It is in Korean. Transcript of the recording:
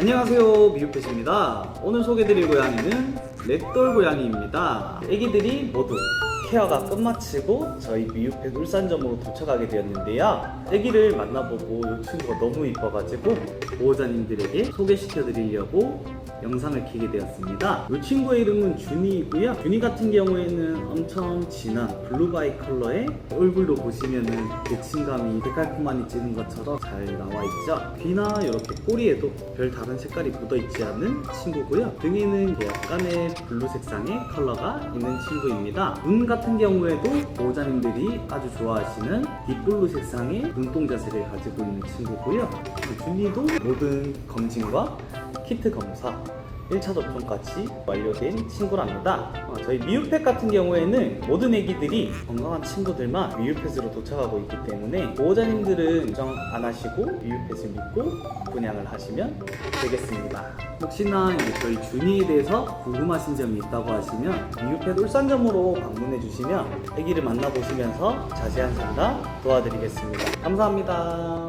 안녕하세요 미유펫입니다. 오늘 소개드릴 고양이는 렉돌 고양이입니다. 애기들이 모두 케어가 끝마치고 저희 미유펫 울산점으로 도착하게 되었는데요. 애기를 만나보고 이 친구가 너무 이뻐가지고 보호자님들에게 소개시켜 드리려고 영상을 켜게 되었습니다. 이 친구의 이름은 준이이고요. 준이 같은 경우에는 엄청 진한 블루바이 컬러의 얼굴로 보시면은 대칭감이 데칼코마니 찍은 것처럼 잘 나와 있죠. 귀나 이렇게 꼬리에도 별 다른 색깔이 묻어 있지 않은 친구고요. 등에는 약간의 블루 색상의 컬러가 있는 친구입니다. 눈 같은 경우에도 보호자님들이 아주 좋아하시는 딥블루 색상의 눈동자색을 가지고 있는 친구고요. 준이도 모든 검진과 키트 검사 1차 접종까지 완료된 친구랍니다. 어, 저희 미유펫 같은 경우에는 모든 애기들이 건강한 친구들만 미유펫으로 도착하고 있기 때문에 보호자님들은 걱정 안 하시고 미유펫을 믿고 분양을 하시면 되겠습니다. 혹시나 저희 준이에 대해서 궁금하신 점이 있다고 하시면 미유펫 울산점으로 방문해 주시면 애기를 만나보시면서 자세한 상담 도와드리겠습니다. 감사합니다.